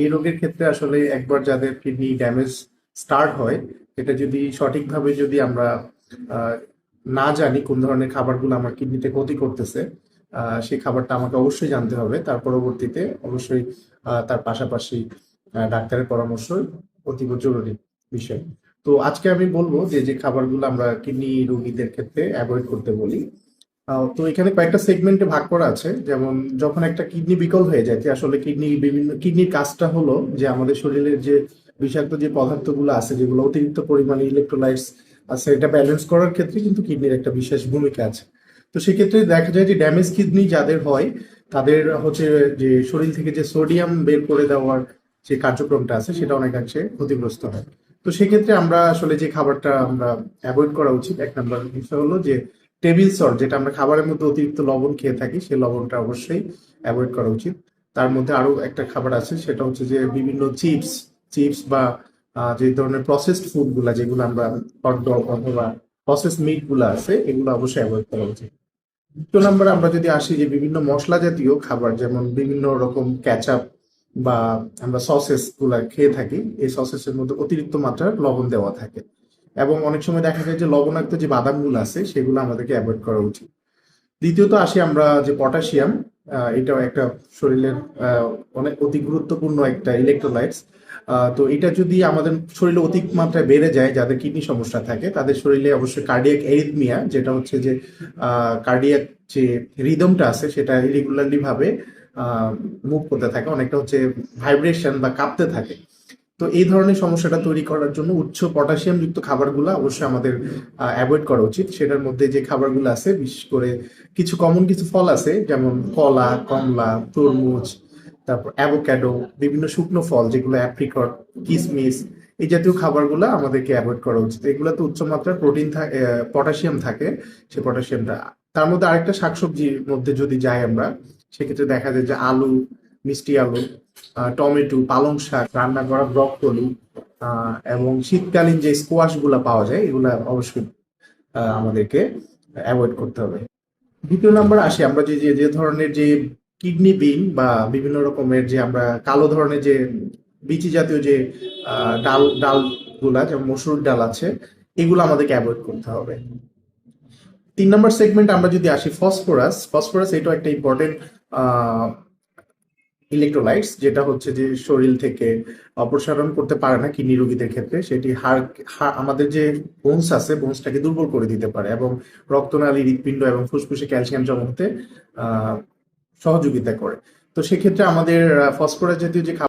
এই রোগের ক্ষেত্রে আসলে একবার যাদের কিডনি ড্যামেজ স্টার্ট হয়, এটা যদি সঠিকভাবে যদি আমরা না জানি কোন ধরনের খাবারগুলো আমার কিডনিতে ক্ষতি করতেছে সেই খাবারটা আমাকে অবশ্যই জানতে হবে। তার পরবর্তীতে অবশ্যই তার পাশাপাশি ডাক্তারের পরামর্শ অতীব জরুরি বিষয়। তো আজকে আমি বলব যে যে খাবারগুলো আমরা কিডনি রোগীদের ক্ষেত্রে অ্যাভয়েড করতে বলি তো এখানে কয়েকটা সেগমেন্টে ভাগ করা আছে। যেমন যখন একটা কিডনি বিকল হয়ে যায় আসলে কিডনি বিভিন্ন কিডনির কাজটা হলো যে আমাদের শরীরের যে বিষাক্ত যে পদার্থগুলো আছে, যেগুলো অতিরিক্ত পরিমাণে ইলেকট্রোলাইটস আছে এটা ব্যালেন্স করার ক্ষেত্রে কিন্তু কিডনির একটা বিশেষ ভূমিকা আছে। তো সেক্ষেত্রে দেখা যায় যে ড্যামেজ কিডনি যাদের হয়, তাদের হচ্ছে যে শরীর থেকে যে সোডিয়াম বের করে দেওয়ার যে কার্যক্রমটা আছে, সেটা অনেকাংশে ক্ষতিগ্রস্ত হয়। তো সেক্ষেত্রে আমরা আসলে যে খাবারটা আমরা অ্যাভয়েড করা উচিত, এক নম্বর বিষয় হলো যে টেবিল সল্ট, যেটা আমরা খাবারের মধ্যে অতিরিক্ত লবণ খেয়ে থাকি, সেই লবণটা অবশ্যই অ্যাভয়েড করা উচিত। তার মধ্যে আরও একটা খাবার আছে, সেটা হচ্ছে যে বিভিন্ন চিপস চিপস বা যে ধরনের প্রসেসড ফুডগুলা, যেগুলো আমরা হট ডগ অথবা প্রসেস মিটগুলা আছে, এগুলো অবশ্যই অ্যাভয়েড করা উচিত। দ্বিতীয় নম্বরে আমরা যদি আসি, যে বিভিন্ন মশলা জাতীয় খাবার, যেমন বিভিন্ন রকম ক্যাচআপ বা আমরা সসেসগুলা খেয়ে থাকি, এই সসেসের মধ্যে অতিরিক্ত মাত্রার লবণ দেওয়া থাকে। এবং অনেক সময় দেখা যায় যে লবণাক্ত যে বাদামগুলো আছে, সেগুলো আমাদেরকে অ্যাভয়েড করা উচিত। দ্বিতীয়ত আসি আমরা যে পটাশিয়াম এটাও একটা শরীরের অনেক অতি গুরুত্বপূর্ণ একটা ইলেকট্রোলাইটস তো এটা যদি আমাদের শরীরে অধিক মাত্রায় বেড়ে যায়, যাদের কিডনি সমস্যা থাকে, তাদের শরীরে অবশ্যই কার্ডিয়াক এরিথমিয়া যেটা হচ্ছে যে কার্ডিয়াক যে রিদমটা আছে, সেটা ইরেগুলারলি ভাবে মুভ করতে থাকে। অনেকটা হচ্ছে ভাইব্রেশন বা কাঁপতে থাকে। তো এই ধরনের সমস্যাটা তৈরি করার জন্য উচ্চ পটাশিয়াম যুক্ত খাবারগুলো অবশ্যই আমাদের অ্যাভয়েড করা উচিত। সেটার মধ্যে যে খাবারগুলো আছে, বিশেষ করে কিছু কমন কিছু ফল আছে, যেমন কলা, কমলা, তরমুজ, তারপর অ্যাভোক্যাডো বিভিন্ন শুকনো ফল, যেগুলো অ্যাপ্রিকট কিসমিস, এই জাতীয় খাবারগুলো আমাদেরকে অ্যাভয়েড করা উচিত। এগুলোতে উচ্চমাত্রার প্রোটিন পটাশিয়াম থাকে, সে পটাশিয়ামটা তার মধ্যে আরেকটা শাকসবজির মধ্যে যদি যাই আমরা, সেক্ষেত্রে দেখা যায় যে আলু মিষ্টি আলু টমেটো, পালং শাক, রান্না করা ব্রককলি এবং শীতকালীন যে স্কোয়াশগুলা পাওয়া যায়, এগুলা অবশ্যই আমাদেরকে অ্যাভয়েড করতে হবে। দ্বিতীয় নাম্বার আসি, আমরা যে যে ধরনের যে কিডনি বিন বা বিভিন্ন রকমের যে আমরা কালো ধরনের যে বিচি জাতীয় যে ডাল ডালগুলা যেমন মসুর ডাল আছে, এগুলো আমাদেরকে অ্যাভয়েড করতে হবে। তিন নম্বর সেগমেন্ট আমরা যদি আসি ফসফরাস ফসফরাস এটাও একটা ইম্পর্টেন্ট ইলেকট্রোলাইটস যেটা হচ্ছে যে শরীর থেকে অপসারণ করতে পারে না কিডনি রোগীদের ক্ষেত্রে সেটি হাড় আমাদের যে বোনস আছে বোনসটাকে দুর্বল করে দিতে পারে এবং রক্তনালী হৃৎপিণ্ড এবং ফুসফুসে ক্যালসিয়াম জমা হতে আহ, সহযোগিতা করে। তো সেক্ষেত্রে আমাদের ফসফরাস জাতীয় যে